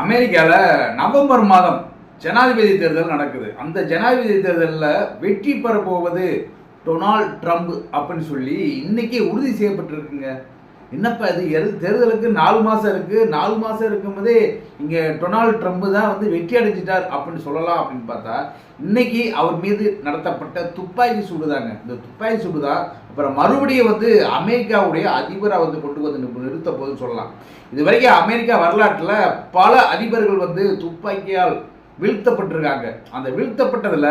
அமெரிக்காவில் நவம்பர் மாதம் ஜனாதிபதி தேர்தல் நடக்குது. அந்த ஜனாதிபதி தேர்தலில் வெற்றி பெற போவது டொனால்ட் ட்ரம்ப் அப்படின்னு சொல்லி இன்னைக்கு உறுதி செய்யப்பட்டிருக்குங்க. என்னப்பா இது? எது தேர்தலுக்கு நாலு மாதம் இருக்குது நாலு மாதம் இருக்கும்போதே இங்கே டொனால்ட் ட்ரம்ப் தான் வந்து வெற்றி அடைஞ்சிட்டார் அப்படின்னு சொல்லலாம் அப்படின்னு பார்த்தா இன்னைக்கு அவர் மீது நடத்தப்பட்ட துப்பாக்கி சூடுதாங்க. இந்த துப்பாக்கி சூடு தான் அப்புறம் மறுபடியும் வந்து அமெரிக்காவுடைய அதிபரை வந்து கொண்டு வந்து நிறுத்த போது சொல்லலாம். இது வரைக்கும் அமெரிக்கா வரலாற்றில் பல அதிபர்கள் வந்து துப்பாக்கியால் வீழ்த்தப்பட்டிருக்காங்க. அந்த வீழ்த்தப்பட்டதில்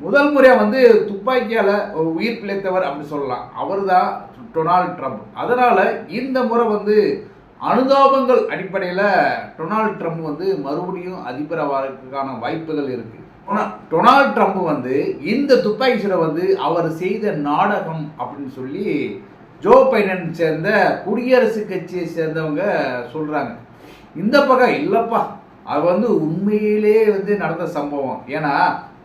முதல் முறையாக வந்து துப்பாக்கியால் உயிர் பிழைத்தவர் அப்படின்னு சொல்லலாம். அவர் தான் டொனால்ட் ட்ரம்ப். அதனால் இந்த முறை வந்து அனுதாபங்கள் அடிப்படையில் டொனால்ட் ட்ரம்ப் வந்து மறுபடியும் அதிபர் வரதுக்கான வாய்ப்புகள் இருக்குது டொனால்ட் ட்ரம்ப் வந்து இந்த துப்பாக்கி சூடை வந்து அவர் செய்த நாடகம் அப்படின்னு சொல்லி ஜோ பைடன் சேர்ந்த குடியரசு கட்சியை சேர்ந்தவங்க சொல்கிறாங்க இந்த பக்கம் இல்லைப்பா அது வந்து உண்மையிலே வந்து நடந்த சம்பவம். ஏன்னா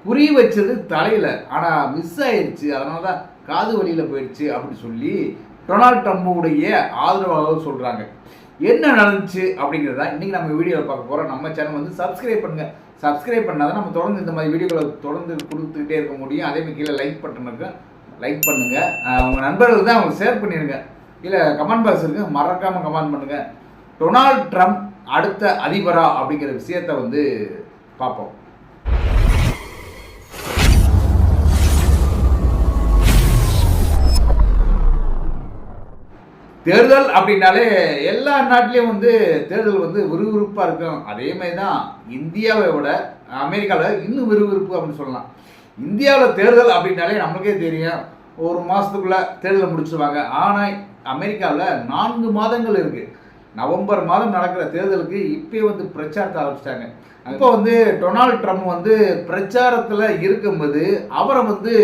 குறி வச்சது தலையில். ஆனால் மிஸ் ஆயிடுச்சு அதனால தான் காது வழியில் போயிடுச்சு அப்படின்னு சொல்லி டொனால்ட் ட்ரம்புடைய ஆதரவாளர்கள் சொல்கிறாங்க என்ன நடந்துச்சு அப்படிங்கிறத இன்றைக்கி நம்ம வீடியோவில் பார்க்க போகிறோம் நம்ம சேனல் வந்து சப்ஸ்கிரைப் பண்ணுங்கள் சப்ஸ்கிரைப் பண்ணாதான் நம்ம தொடர்ந்து இந்த மாதிரி வீடியோக்களை தொடர்ந்து கொடுத்துக்கிட்டே இருக்க முடியும். அதே மாதிரி கீழே லைக் பட்டனுக்கு லைக் பண்ணுங்கள் உங்கள் நண்பர்கள் தான் அவங்க ஷேர் பண்ணிடுங்க இல்லை கமெண்ட் பாக்ஸ் இருக்கு. மறக்காமல் கமெண்ட் பண்ணுங்கள் டொனால்ட் ட்ரம்ப் அடுத்த அதிபரா அப்படிங்கிற விஷயத்தை வந்து பார்ப்போம். தேர்தல் அப்படின்னாலே எல்லா நாட்டிலையும் வந்து தேர்தல் வந்து விறுவிறுப்பாக இருக்கும். அதே மாதிரி தான் இந்தியாவை விட அமெரிக்காவில் இன்னும் விறுவிறுப்பு அப்படின்னு சொல்லலாம். இந்தியாவில் தேர்தல் அப்படின்னாலே நம்மளுக்கே தெரியும். ஒரு மாதத்துக்குள்ளே தேர்தலை முடிச்சுருவாங்க. ஆனால் அமெரிக்காவில் நான்கு மாதங்கள் இருக்குது நவம்பர் மாதம் நடக்கிற தேர்தலுக்கு இப்போயே வந்து பிரச்சாரத்தை ஆரம்பிச்சிட்டாங்க. இப்போ வந்து டொனால்ட் ட்ரம்ப் வந்து பிரச்சாரத்தில் இருக்கும்போது அவரை வந்து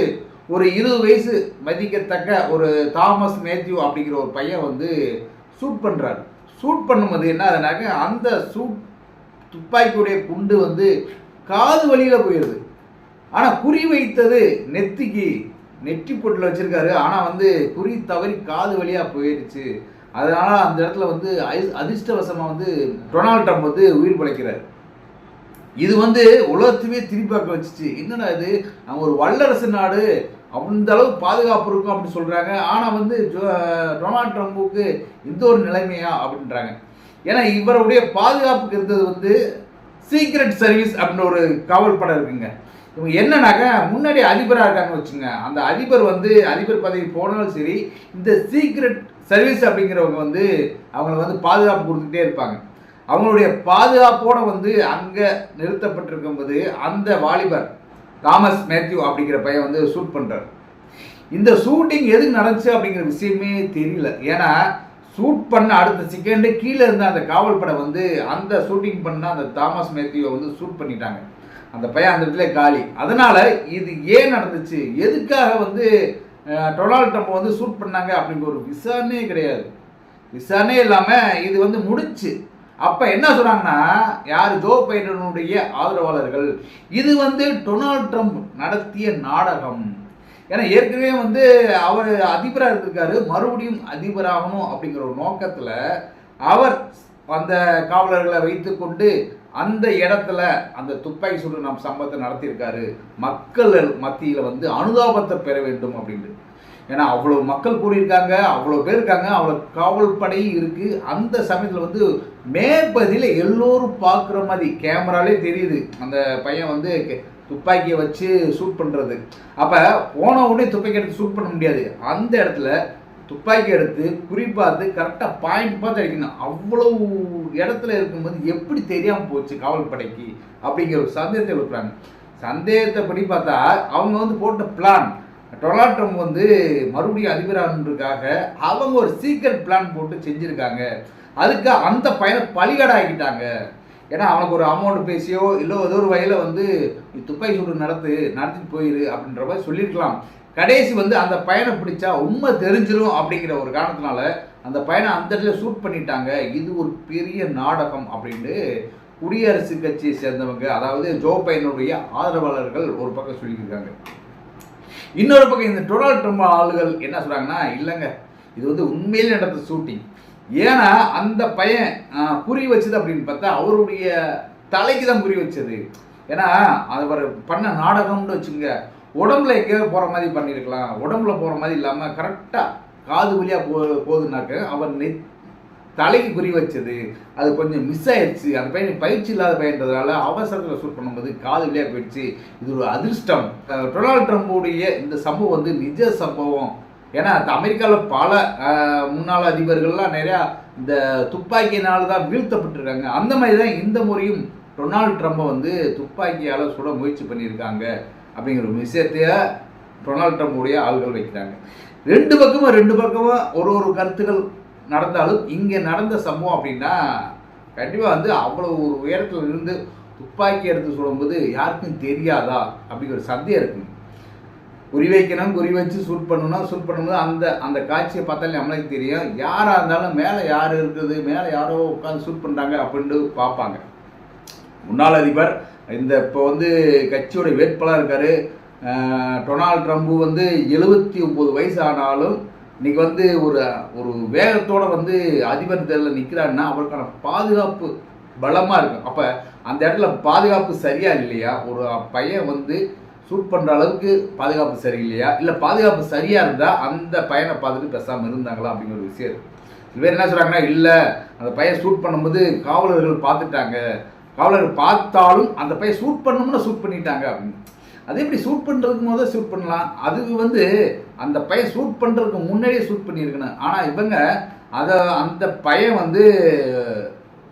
ஒரு இருபது வயசு மதிக்கத்தக்க ஒரு தாமஸ் மேத்யூ அப்படிங்கிற ஒரு பையன் வந்து ஷூட் பண்ணுறாரு ஷூட் பண்ணும்போது என்ன ஆகுதுனாக்க அந்த சூட் துப்பாக்கியுடைய குண்டு வந்து காது வழியில் போயிடுது ஆனால் குறி வைத்தது நெத்திக்கு நெற்றி பொட்டில் வச்சுருக்காரு. ஆனால் வந்து குறி தவறி காது வழியாக போயிடுச்சு அதனால் அந்த இடத்துல வந்து அதி- அதிர்ஷ்டவசமாக வந்து டொனால்ட் ட்ரம்ப் வந்து உயிர் பிழைக்கிறார். இது வந்து உலகத்துவே திருப்பி பார்க்க வச்சுச்சு. என்னடா இது? அவங்க ஒரு வல்லரசு நாடு அந்த அளவுக்கு பாதுகாப்பு இருக்கும் அப்படின்னு சொல்கிறாங்க ஆனால் வந்து ஜோ- டொனால்ட் ட்ரம்புக்கு இந்த ஒரு நிலைமையா அப்படின்றாங்க. ஏன்னா இவருடைய பாதுகாப்புக்கு இருந்தது வந்து சீக்ரெட் சர்வீஸ் அப்படின்னு ஒரு காவல் படம் இருக்குங்க. இவங்க என்னன்னாக்க முன்னாடி அதிபராக இருக்காங்கன்னு வச்சுங்க. அந்த அதிபர் வந்து அதிபர் பதவி போனாலும் சரி இந்த சீக்ரெட் சர்வீஸ் அப்படிங்கிறவங்க வந்து அவங்கள வந்து பாதுகாப்பு கொடுத்துட்டே இருப்பாங்க. அவங்களுடைய பாதுகாப்போடு வந்து அங்கே நிறுத்தப்பட்டிருக்கும் போது அந்த வாலிபர் தாமஸ் மேத்யூ அப்படிங்கிற பையன் வந்து ஷூட் பண்ணுறாரு இந்த ஷூட்டிங் எதுக்கு நடந்துச்சு அப்படிங்கிற விஷயமே தெரியல. ஏன்னா ஷூட் பண்ண அடுத்த செகண்டு கீழே இருந்த அந்த காவல் படை வந்து அந்த ஷூட்டிங் பண்ண அந்த தாமஸ் மேத்யூவை வந்து ஷூட் பண்ணிட்டாங்க. அந்த பையன் அந்த இடத்துல காலி. அதனால் இது ஏன் நடந்துச்சு? எதுக்காக வந்து டொனால்ட் ட்ரம்ப் வந்து ஷூட் பண்ணாங்க அப்படிங்கிற ஒரு விசாரணையே கிடையாது. விசாரணையே இல்லாமல் இது வந்து முடிச்சு. அப்போ என்ன சொல்கிறாங்கன்னா யார் ஜோ பைடனுடைய ஆதரவாளர்கள்? இது வந்து டொனால்ட் ட்ரம்ப் நடத்திய நாடகம். ஏன்னா ஏற்கனவே வந்து அவர் அதிபராக இருந்திருக்காரு மறுபடியும் அதிபராகணும் அப்படிங்கிற ஒரு நோக்கத்தில் அவர் அந்த காவலர்களை வைத்துக்கொண்டு அந்த இடத்துல அந்த துப்பாக்கி சூடு நம் சம்பவத்தை நடத்தியிருக்காரு. மக்கள் மத்தியில் வந்து அனுதாபத்தை பெற வேண்டும் அப்படின்ட்டு. ஏன்னா அவ்வளோ மக்கள் கூடியிருக்காங்க அவ்வளோ பேர் இருக்காங்க அவ்வளோ காவல்படை இருக்குது அந்த சமயத்தில் வந்து மேற்பதியில் எல்லோரும் பார்க்குற மாதிரி கேமராலே தெரியுது. அந்த பையன் வந்து துப்பாக்கியை வச்சு ஷூட் பண்ணுறது அப்போ போன உடனே துப்பாக்கி எடுத்து ஷூட் பண்ண முடியாது. அந்த இடத்துல துப்பாக்கி எடுத்து குறிப்பாத்து கரெக்டாக பாயிண்ட் பார்த்து அடிக்கணும். அவ்வளோ இடத்துல இருக்கும்போது எப்படி தெரியாமல் போச்சு காவல்படைக்கு? அப்படிங்கிற ஒரு சந்தேகத்தை எழுப்புறாங்க சந்தேகத்தைப்படி பார்த்தா அவங்க வந்து போட்ட பிளான் டொனால்ட் ட்ரம்ப் வந்து மறுபடியும் அதிபராகிறதுக்காக அவங்க ஒரு சீக்ரெட் பிளான் போட்டு செஞ்சுருக்காங்க. அதுக்கு அந்த பையனை பலிகடாகிட்டாங்க ஏன்னா அவனுக்கு ஒரு அமௌண்ட் பேசியோ இல்லை ஏதோ ஒரு வகையில் வந்து நீ துப்பாக்கி சூடு நடத்து நடத்திட்டு போயிரு அப்படின்ற மாதிரி சொல்லியிருக்கலாம். கடைசி வந்து அந்த பையனை பிடிச்சா உண்மை தெரிஞ்சிடும் அப்படிங்கிற ஒரு காரணத்தினால அந்த பையனை அந்த இடத்துல சூட் பண்ணிட்டாங்க. இது ஒரு பெரிய நாடகம் அப்படின்ட்டு குடியரசு கட்சியை சேர்ந்தவங்க அதாவது ஜோ பையனுடைய ஆதரவாளர்கள் ஒரு பக்கம் சொல்லியிருக்காங்க. இன்னொரு பக்கம் இந்த டொனால்ட் ட்ரம்ப் ஆளுகள் என்ன சொல்கிறாங்கன்னா இல்லைங்க இது வந்து உண்மையில் நடந்த ஷூட்டிங். ஏன்னா அந்த பையன் புரிய குறி வச்சது அப்படின்னு பார்த்தா அவருடைய தலைக்கு தான் குறி வச்சது. ஏன்னா அவர் பண்ண நாடகம்னு வச்சுங்க உடம்புல எங்கேயோ போகிற மாதிரி பண்ணியிருக்கலாம். உடம்புல போகிற மாதிரி இல்லாமல் கரெக்டாக காது வழியாக போ போகுதுனாக்க அவர் நெத் தலைக்கு குறி வச்சது அது கொஞ்சம் மிஸ் ஆயிடுச்சு அந்த பையன் பயிற்சி இல்லாத பையன்றதுனால அவசரத்தில் ஷூட் பண்ணும்போது காது வழியாக போயிடுச்சு. இது ஒரு அதிர்ஷ்டம். டொனால்ட் ட்ரம்புடைய இந்த சம்பவம் வந்து நிஜ சம்பவம். ஏன்னா அமெரிக்காவில் பல முன்னாள் அதிபர்கள்லாம் நிறையா இந்த துப்பாக்கியினால தான் வீழ்த்தப்பட்டிருக்காங்க. அந்த மாதிரி தான் இந்த முறையும் டொனால்ட் ட்ரம்பை வந்து துப்பாக்கியால் சுட முயற்சி பண்ணியிருக்காங்க அப்படிங்கிற ஒரு விஷயத்தைய டொனால்ட் ட்ரம்புடைய ஆள்கள் வைக்கிறாங்க. ரெண்டு பக்கமும் ரெண்டு பக்கமும் ஒரு ஒரு கருத்துக்கள் நடந்தாலும் இங்கே நடந்த சம்பவம் அப்படின்னா கண்டிப்பாக வந்து அவ்வளோ ஒரு உயரத்தில் இருந்து துப்பாக்கி எடுத்து சுடும்போது யாருக்கும் தெரியாதா அப்படிங்கிற ஒரு சந்தேகம் இருக்குங்க குறி வைக்கணும் குறி வச்சு ஷூட் பண்ணணும் ஷூட் பண்ணும்போது அந்த அந்த காட்சியை பார்த்தாலே நம்மளுக்கு தெரியும். யாராக இருந்தாலும் மேலே யார் இருக்குது மேலே யாரோ உட்காந்து ஷூட் பண்ணுறாங்க அப்படின்ட்டு பார்ப்பாங்க. முன்னாள் அதிபர் இந்த இப்போ வந்து கட்சியோட வேட்பாளர் இருக்காரு. டொனால்டு டொனால்ட் ட்ரம்ப் வந்து எழுபத்தி ஒம்பது வயசு ஆனாலும் இன்னைக்கு வந்து ஒரு ஒரு வேகத்தோட வந்து அதிபர் தேர்தலில் நிற்கிறாருன்னா அவருக்கான பாதுகாப்பு பலமாக இருக்கும். அப்போ அந்த இடத்துல பாதுகாப்பு சரியா இல்லையா? ஒரு பையன் வந்து சூட் பண்ணுற அளவுக்கு பாதுகாப்பு சரியில்லையா? இல்லை பாதுகாப்பு சரியாக இருந்தால் அந்த பையனை பார்த்துட்டு பேசாமல் இருந்தாங்களா அப்படிங்கிற ஒரு விஷயம் இது சில பேர் என்ன சொல்கிறாங்கன்னா இல்லை அந்த பையன் சூட் பண்ணும்போது காவலர்கள் பார்த்துட்டாங்க. காவலர்கள் பார்த்தாலும் அந்த பையன் சூட் பண்ணணும்னு சூட் பண்ணிட்டாங்க அப்படின்னு. அது எப்படி ஷூட் பண்ணுறதுக்கு முதல் ஷூட் பண்ணலாம்? அதுக்கு வந்து அந்த பையன் ஷூட் பண்ணுறதுக்கு முன்னாடியே ஷூட் பண்ணியிருக்கணும். ஆனால் இவங்க அதை அந்த பையன் வந்து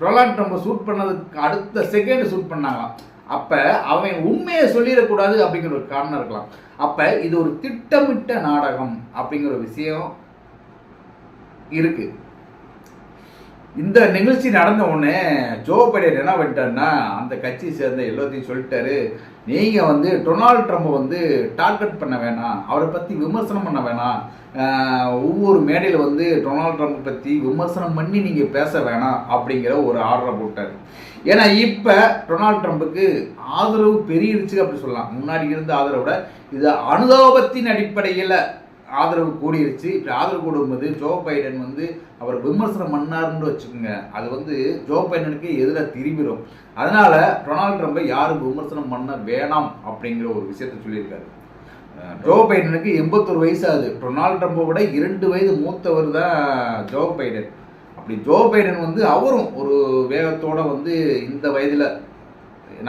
டொனால்ட் ட்ரம்ப் ஷூட் பண்ணதுக்கு அடுத்த செகண்ட் ஷூட் பண்ணாங்களாம். அப்போ அவன் உண்மையை சொல்லிடக்கூடாது அப்படிங்கிற ஒரு காரணம் இருக்கலாம். அப்போ இது ஒரு திட்டமிட்ட நாடகம் அப்படிங்கிற ஒரு விஷயம் இருக்குது இந்த நிகழ்ச்சி நடந்த உடனே ஜோ பைடன் என்ன பண்ணிட்டாருன்னா அந்த கட்சியை சேர்ந்த எல்லாத்தையும் சொல்லிட்டாரு. நீங்கள் வந்து டொனால்ட் ட்ரம்ப்பை வந்து டார்கெட் பண்ண வேணாம். அவரை பற்றி விமர்சனம் பண்ண வேணாம். ஒவ்வொரு மேடையில் வந்து டொனால்ட் ட்ரம்ப் பற்றி விமர்சனம் பண்ணி நீங்கள் பேச வேணாம் அப்படிங்கிற ஒரு ஆர்டரை போட்டார். ஏன்னா இப்போ டொனால்ட் ட்ரம்ப்புக்கு ஆதரவு பெருகிருச்சு அப்படி சொல்லலாம். முன்னாடி இருந்த ஆதரவோட இது அனுதாபத்தின் அடிப்படையில் ஆதரவு கூடிருச்சு. இப்படி ஆதரவு கூடும்போது ஜோ பைடன் வந்து அவர் விமர்சனம் பண்ணாருன்னு வச்சுக்கோங்க. அது வந்து ஜோ பைடனுக்கு எதிராக திரும்பிடும் அதனால டொனால்டு ட்ரம்பை யாரும் விமர்சனம் பண்ண வேணாம் அப்படிங்கிற ஒரு விஷயத்த சொல்லியிருக்காரு. ஜோ பைடனுக்கு எண்பத்தொரு வயசு ஆகுது டொனால்டு ட்ரம்பை விட இரண்டு வயது மூத்தவர் தான் ஜோ பைடன். அப்படி ஜோ பைடன் வந்து அவரும் ஒரு வேகத்தோட வந்து இந்த வயதில்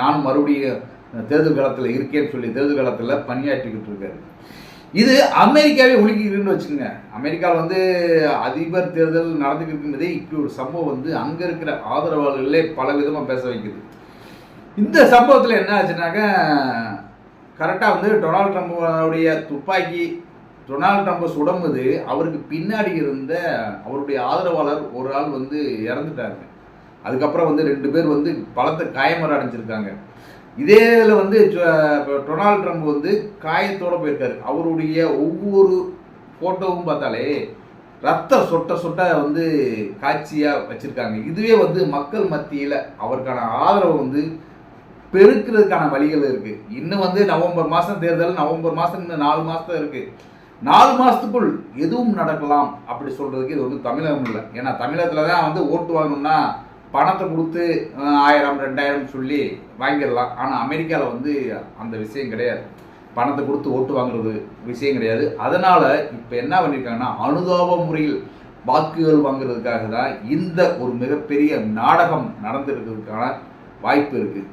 நானும் மறுபடியும் தேர்தல் காலத்தில் இருக்கேன்னு சொல்லி தேர்தல் காலத்தில் பணியாற்றிக்கிட்டு இருக்காரு. இது அமெரிக்காவே ஒழுங்கிருக்குன்னு வச்சுக்கோங்க. அமெரிக்காவில் வந்து அதிபர் தேர்தல் நடந்துக்கிட்டுன்றதே இப்படி ஒரு சம்பவம் வந்து அங்கே இருக்கிற ஆதரவாளர்களே பல விதமாக பேச வைக்குது. இந்த சம்பவத்தில் என்ன ஆச்சுனாக்க கரெக்டாக வந்து டொனால்ட் ட்ரம்புடைய துப்பாக்கி டொனால்ட் ட்ரம்பை சுடம்புது அவருக்கு பின்னாடி இருந்த அவருடைய ஆதரவாளர் ஒரு ஆள் வந்து இறந்துட்டாங்க அதுக்கப்புறம் வந்து ரெண்டு பேர் வந்து பலத்தை காயமர அடைஞ்சிருக்காங்க. இதே இதில் வந்து ஜொ- டொனால்ட் ட்ரம்ப் வந்து காயத்தோட போயிருக்காரு. அவருடைய ஒவ்வொரு ஃபோட்டோவும் பார்த்தாலே ரத்த சொட்ட சொட்ட வந்து காட்சியாக வச்சுருக்காங்க. இதுவே வந்து மக்கள் மத்தியில் அவருக்கான ஆதரவு வந்து பெருக்கிறதுக்கான வழிகள் இருக்குது இன்னும் வந்து நவம்பர் மாதம் தேர்தல் நவம்பர் மாதம் இன்னும் நாலு மாதம் இருக்குது நாலு மாதத்துக்குள் எதுவும் நடக்கலாம் அப்படி சொல்கிறதுக்கு இது வந்து தமிழகம் இல்லை. ஏன்னா தமிழகத்தில் தான் வந்து ஓட்டு வாங்கணும்னா பணத்தை கொடுத்து ஆயிரம் ரெண்டாயிரம் சொல்லி வாங்கிடலாம். ஆனால் அமெரிக்காவில் வந்து அந்த விஷயம் கிடையாது. பணத்தை கொடுத்து ஓட்டு வாங்குறது விஷயம் கிடையாது. அதனால் இப்போ என்ன பண்ணியிருக்காங்கன்னா அனுதாப முறையில் வாக்குகள் வாங்குறதுக்காக தான் இந்த ஒரு மிகப்பெரிய நாடகம் நடந்திருக்கிறதுக்கான வாய்ப்பு இருக்குது